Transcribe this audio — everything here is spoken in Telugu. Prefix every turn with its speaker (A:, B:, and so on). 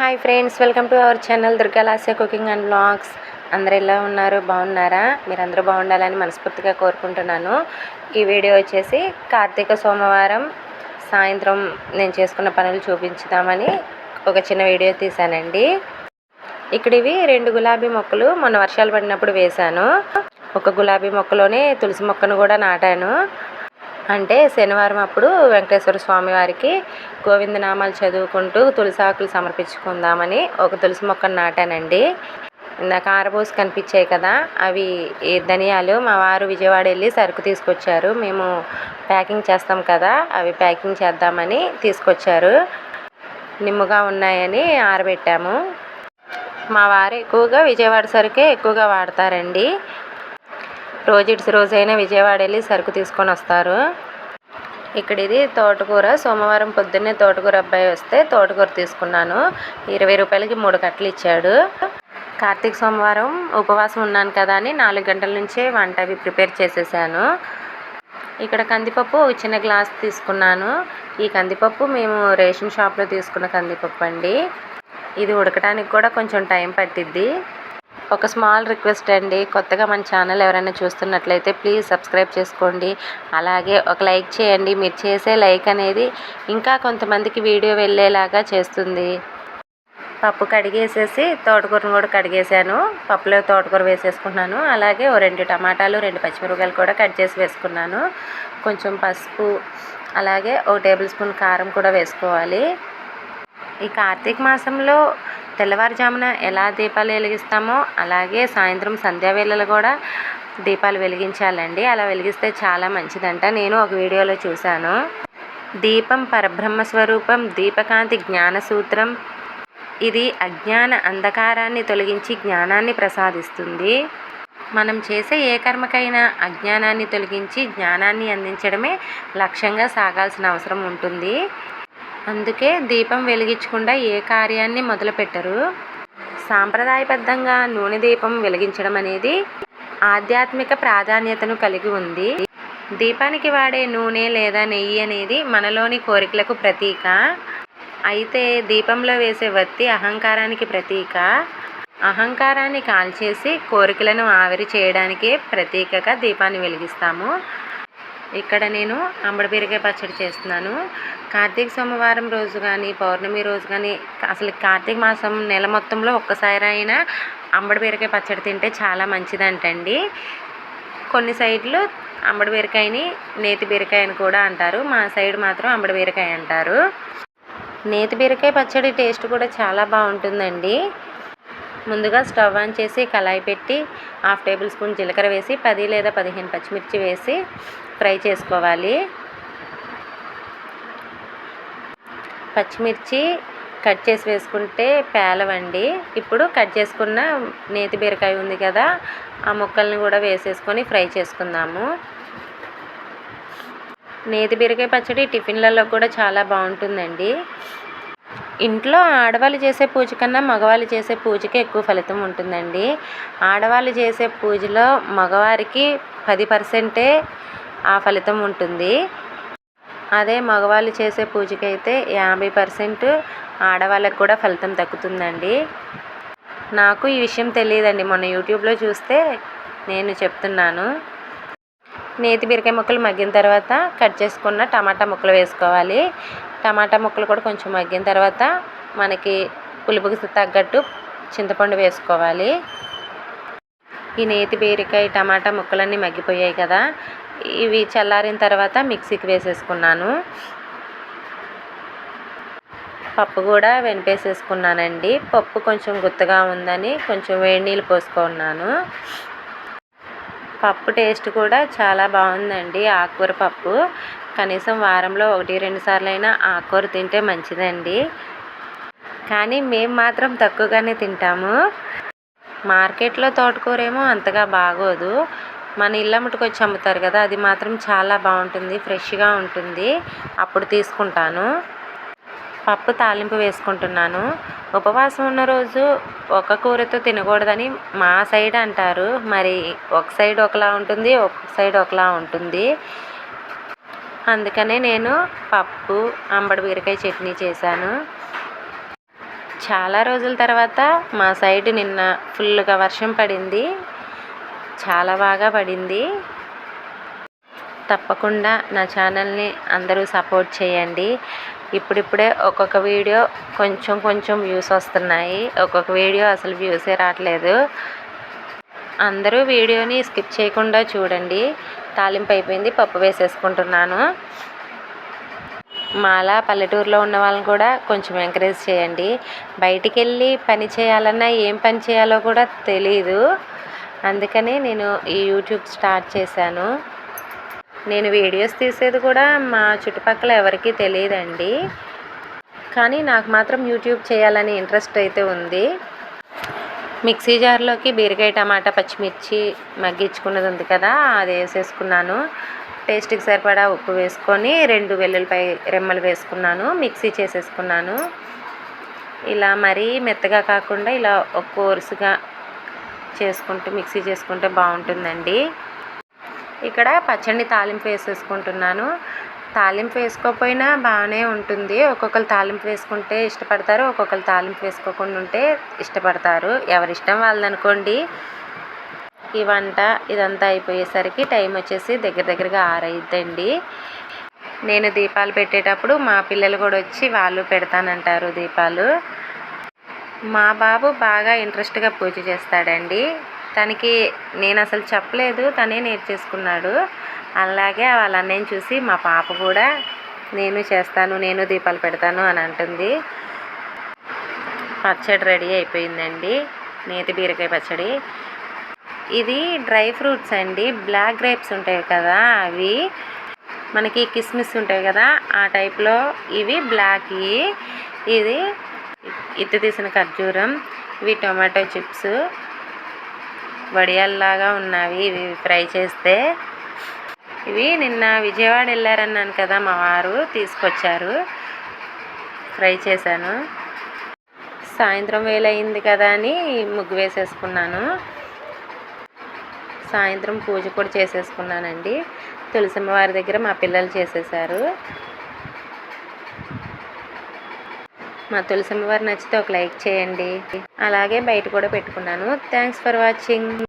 A: Hi friends welcome to our channel Durgalasya cooking and vlogs అందరు ఎలా ఉన్నారు? బాగున్నారా? మీరు అందరూ బాగుండాలని మనస్ఫూర్తిగా కోరుకుంటున్నాను. ఈ వీడియో వచ్చేసి కార్తీక సోమవారం సాయంత్రం నేను చేసుకున్న పనులు చూపించుదామని ఒక చిన్న వీడియో తీశానండి. ఇక్కడ ఇవి రెండు గులాబీ మొక్కలు మొన్న వర్షాలు పడినప్పుడు వేశాను. ఒక గులాబీ మొక్కలోనే తులసి మొక్కను కూడా నాటాను. అంటే శనివారం అప్పుడు వెంకటేశ్వర స్వామి వారికి గోవిందనామాలు చదువుకుంటూ తులసి ఆకులు సమర్పించుకుందామని ఒక తులసి మొక్కను నాటానండి. ఇందాక ఆరబోసి కనిపించాయి కదా అవి ఈ ధనియాలు. మా వారు విజయవాడ వెళ్ళి సరుకు తీసుకొచ్చారు. మేము ప్యాకింగ్ చేస్తాం కదా అవి ప్యాకింగ్ చేద్దామని తీసుకొచ్చారు. నిమ్ముగా ఉన్నాయని ఆరబెట్టాము. మా వారు ఎక్కువగా విజయవాడ సరుకే ఎక్కువగా వాడతారండి. రోజు ఇటు రోజైనా విజయవాడ వెళ్ళి సరుకు తీసుకొని వస్తారు. ఇక్కడ ఇది తోటకూర. సోమవారం పొద్దున్నే తోటకూర అబ్బాయి వస్తే తోటకూర తీసుకున్నాను. ఇరవై రూపాయలకి మూడు కట్టలు ఇచ్చాడు. కార్తీక సోమవారం ఉపవాసం ఉన్నాను కదా అని నాలుగు గంటల నుంచే వంట అవి ప్రిపేర్ చేసేసాను. ఇక్కడ కందిపప్పు చిన్న గ్లాస్ తీసుకున్నాను. ఈ కందిపప్పు మేము రేషన్ షాప్లో తీసుకున్న కందిపప్పు అండి. ఇది ఉడకడానికి కూడా కొంచెం టైం పట్టిద్ది. ఒక స్మాల్ రిక్వెస్ట్ అండి. కొత్తగా మన ఛానల్ ఎవరైనా చూస్తున్నట్లయితే ప్లీజ్ సబ్స్క్రైబ్ చేసుకోండి. అలాగే ఒక లైక్ చేయండి. మీరు చేసే లైక్ అనేది ఇంకా కొంతమందికి వీడియో వెళ్ళేలాగా చేస్తుంది. పప్పు కడిగేసేసి తోటకూరను కూడా కడిగేసాను. పప్పులో తోటకూర వేసేసుకున్నాను అలాగే ఓ రెండు టమాటాలు రెండు పచ్చిమిరపకాయలు కూడా కట్ చేసి వేసుకున్నాను. కొంచెం పసుపు అలాగే ఒక టేబుల్ స్పూన్ కారం కూడా వేసుకోవాలి. ఈ కార్తీక మాసంలో తెల్లవారుజామున ఎలా దీపాలు వెలిగిస్తామో అలాగే సాయంత్రం సంధ్యావేళలు కూడా దీపాలు వెలిగించాలండి. అలా వెలిగిస్తే చాలా మంచిదంట. నేను ఒక వీడియోలో చూశాను. దీపం పరబ్రహ్మ స్వరూపం దీపకాంతి జ్ఞాన సూత్రం. ఇది అజ్ఞాన అంధకారాన్ని తొలగించి జ్ఞానాన్ని ప్రసాదిస్తుంది. మనం చేసే ఏ కర్మకైనా అజ్ఞానాన్ని తొలగించి జ్ఞానాన్ని అందించడమే లక్ష్యంగా సాగాల్సిన అవసరం ఉంటుంది. అందుకే దీపం వెలిగించకుండా ఏ కార్యాన్ని మొదలుపెట్టరు. సాంప్రదాయబద్ధంగా నూనె దీపం వెలిగించడం అనేది ఆధ్యాత్మిక ప్రాధాన్యతను కలిగి ఉంది. దీపానికి వాడే నూనె లేదా నెయ్యి అనేది మనలోని కోరికలకు ప్రతీక. అయితే దీపంలో వేసే వత్తి అహంకారానికి ప్రతీక. అహంకారాన్ని కాల్చేసి కోరికలను ఆవిరి చేయడానికే ప్రతీకగా దీపాన్ని వెలిగిస్తాము. ఇక్కడ నేను అంబడి బీరకాయ పచ్చడి చేస్తున్నాను. కార్తీక సోమవారం రోజు కానీ పౌర్ణమి రోజు కానీ అసలు కార్తీక మాసం నెల మొత్తంలో ఒక్కసారి అయినా అంబడి బీరకాయ పచ్చడి తింటే చాలా మంచిదంటండి. కొన్ని సైడ్లు అంబడి బీరకాయని నేతి బీరకాయ అని కూడా అంటారు. మా సైడ్ మాత్రం అంబడి బీరకాయ అంటారు. నేతి బీరకాయ పచ్చడి టేస్ట్ కూడా చాలా బాగుంటుందండి. ముందుగా స్టవ్ ఆన్ చేసి కళాయి పెట్టి హాఫ్ టేబుల్ స్పూన్ జీలకర్ర వేసి పది లేదా పదిహేను పచ్చిమిర్చి వేసి ఫ్రై చేసుకోవాలి. పచ్చిమిర్చి కట్ చేసి వేసుకుంటే పేలవండి. ఇప్పుడు కట్ చేసుకున్న నేతి బీరకాయ ఉంది కదా ఆ ముక్కల్ని కూడా వేసేసుకొని ఫ్రై చేసుకుందాము. నేతి బీరకాయ పచ్చడి టిఫిన్లలో కూడా చాలా బాగుంటుందండి. ఇంట్లో ఆడవాళ్ళు చేసే పూజ కన్నా మగవాళ్ళు చేసే పూజకే ఎక్కువ ఫలితం ఉంటుందండి. ఆడవాళ్ళు చేసే పూజలో మగవారికి పది పర్సెంటే ఆ ఫలితం ఉంటుంది. అదే మగవాళ్ళు చేసే పూజకైతే యాభై పర్సెంట్ ఆడవాళ్ళకు కూడా ఫలితం తగ్గుతుందండి నాకు ఈ విషయం తెలియదండి. మొన్న యూట్యూబ్లో చూస్తే నేను చెప్తున్నాను. నేతి బీరకాయ ముక్కలు మగ్గిన తర్వాత కట్ చేసుకున్న టమాటా ముక్కలు వేసుకోవాలి. టమాటా ముక్కలు కూడా కొంచెం మగ్గిన తర్వాత మనకి పులుపుకి తగ్గట్టు చింతపండు వేసుకోవాలి. ఈ నేతి బీరకాయ టమాటా ముక్కలన్నీ మగ్గిపోయాయి కదా. ఇవి చల్లారిన తర్వాత మిక్సీకి వేసేసుకున్నాను. పప్పు కూడా వెనిపేసేసుకున్నానండి. పప్పు కొంచెం గుత్తగా ఉందని కొంచెం వేడి నీళ్ళు పోసుకున్నాను. పప్పు టేస్ట్ కూడా చాలా బాగుందండి ఆకుకూర పప్పు. కనీసం వారంలో ఒకటి రెండు సార్లైనా అయినా ఆకుకూర తింటే మంచిదండి. కానీ మేము మాత్రం తక్కువగానే తింటాము. మార్కెట్లో తోటకూర ఏమో అంతగా బాగోదు. మన ఇళ్ళమ్మటికి వచ్చి అమ్ముతారు కదా అది మాత్రం చాలా బాగుంటుంది ఫ్రెష్గా ఉంటుంది. అప్పుడు తీసుకుంటాను. పప్పు తాలింపు వేసుకుంటున్నాను. ఉపవాసం ఉన్న రోజు ఒక కూరతో తినకూడదని మా సైడ్ అంటారు. మరి ఒక సైడ్ ఒకలా ఉంటుంది ఒక సైడ్ ఒకలా ఉంటుంది. అందుకనే నేను పప్పు అంబడి బీరకాయ చట్నీ చేశాను. చాలా రోజుల తర్వాత మా సైడ్ నిన్న ఫుల్గా వర్షం పడింది. చాలా బాగా పడింది. తప్పకుండా నా ఛానల్ని అందరూ సపోర్ట్ చేయండి. ఇప్పుడిప్పుడే ఒక్కొక్క వీడియో కొంచెం కొంచెం వ్యూస్ వస్తున్నాయి. ఒక్కొక్క వీడియో అసలు వ్యూసే రావట్లేదు. అందరూ వీడియోని స్కిప్ చేయకుండా చూడండి. తాలింపు అయిపోయింది పప్పు వేసేసుకుంటున్నాను. మాలా పల్లెటూరులో ఉన్న వాళ్ళని కూడా కొంచెం ఎంకరేజ్ చేయండి. బయటికి వెళ్ళి పని చేయాలన్నా ఏం పని చేయాలో కూడా తెలీదు. అందుకని నేను ఈ యూట్యూబ్ స్టార్ట్ చేశాను. నేను వీడియోస్ తీసేది కూడా మా చుట్టుపక్కల ఎవరికీ తెలియదండి. కానీ నాకు మాత్రం యూట్యూబ్ చేయాలని ఇంట్రెస్ట్ అయితే ఉంది. మిక్సీ జార్లోకి బీరకాయ టమాటా పచ్చిమిర్చి మగ్గించుకున్నది ఉంది కదా అది వేసేసుకున్నాను. టేస్ట్కి సరిపడా ఉప్పు వేసుకొని రెండు వెల్లుల్లిపాయ రెమ్మలు వేసుకున్నాను మిక్సీ చేసేసుకున్నాను. ఇలా మరీ మెత్తగా కాకుండా ఇలా ఒక కోర్సుగా చేసుకుంటూ మిక్సీ చేసుకుంటే బాగుంటుందండి. ఇక్కడ పచ్చడి తాలింపు వేసేసుకుంటున్నాను. తాలింపు వేసుకోకపోయినా బాగానే ఉంటుంది. ఒక్కొక్కరు తాలింపు వేసుకుంటే ఇష్టపడతారు ఒక్కొక్కరు తాలింపు వేసుకోకుండా ఉంటే ఇష్టపడతారు. ఎవరి ఇష్టం వాళ్ళదనుకోండి. ఈ వంట ఇదంతా అయిపోయేసరికి టైం వచ్చేసి దగ్గర దగ్గరగా ఆరైద్దండి. నేను దీపాలు పెట్టేటప్పుడు మా పిల్లలు కూడా వచ్చి వాళ్ళు పెడతానంటారు దీపాలు. మా బాబు బాగా ఇంట్రెస్ట్గా పూజ చేస్తాడండి. తనకి నేను అసలు చెప్పలేదు తనే నేర్చేసుకున్నాడు. అలాగే వాళ్ళ అన్నయ్యని చూసి మా పాప కూడా నేను చేస్తాను నేను దీపాలు పెడతాను అని అంటుంది. పచ్చడి రెడీ అయిపోయిందండి నేతి బీరకాయ పచ్చడి. ఇది డ్రై ఫ్రూట్స్ అండి బ్లాక్ గ్రేప్స్ ఉంటాయి కదా అవి. మనకి కిస్మిస్ ఉంటాయి కదా ఆ టైప్లో ఇవి బ్లాక్. ఇది ఇత్తు తీసిన ఖర్జూరం ఇవి టొమాటో చిప్స్. వడియాల్లాగా ఉన్నవి ఇవి ఫ్రై చేస్తే ఇవి నిన్న విజయవాడ వెళ్ళారన్నాను కదా మా వారు తీసుకొచ్చారు. ఫ్రై చేశాను. సాయంత్రం వేలయింది కదా అని ముగ్గు వేసేసుకున్నాను. సాయంత్రం పూజ కూడా చేసేసుకున్నానండి. తులసమ్మ వారి దగ్గర మా పిల్లలు చేసేసారు మా తులసమ్మ వారు నచ్చితే ఒక లైక్ చేయండి. అలాగే బయట కూడా పెట్టుకున్నాను. Thanks for watching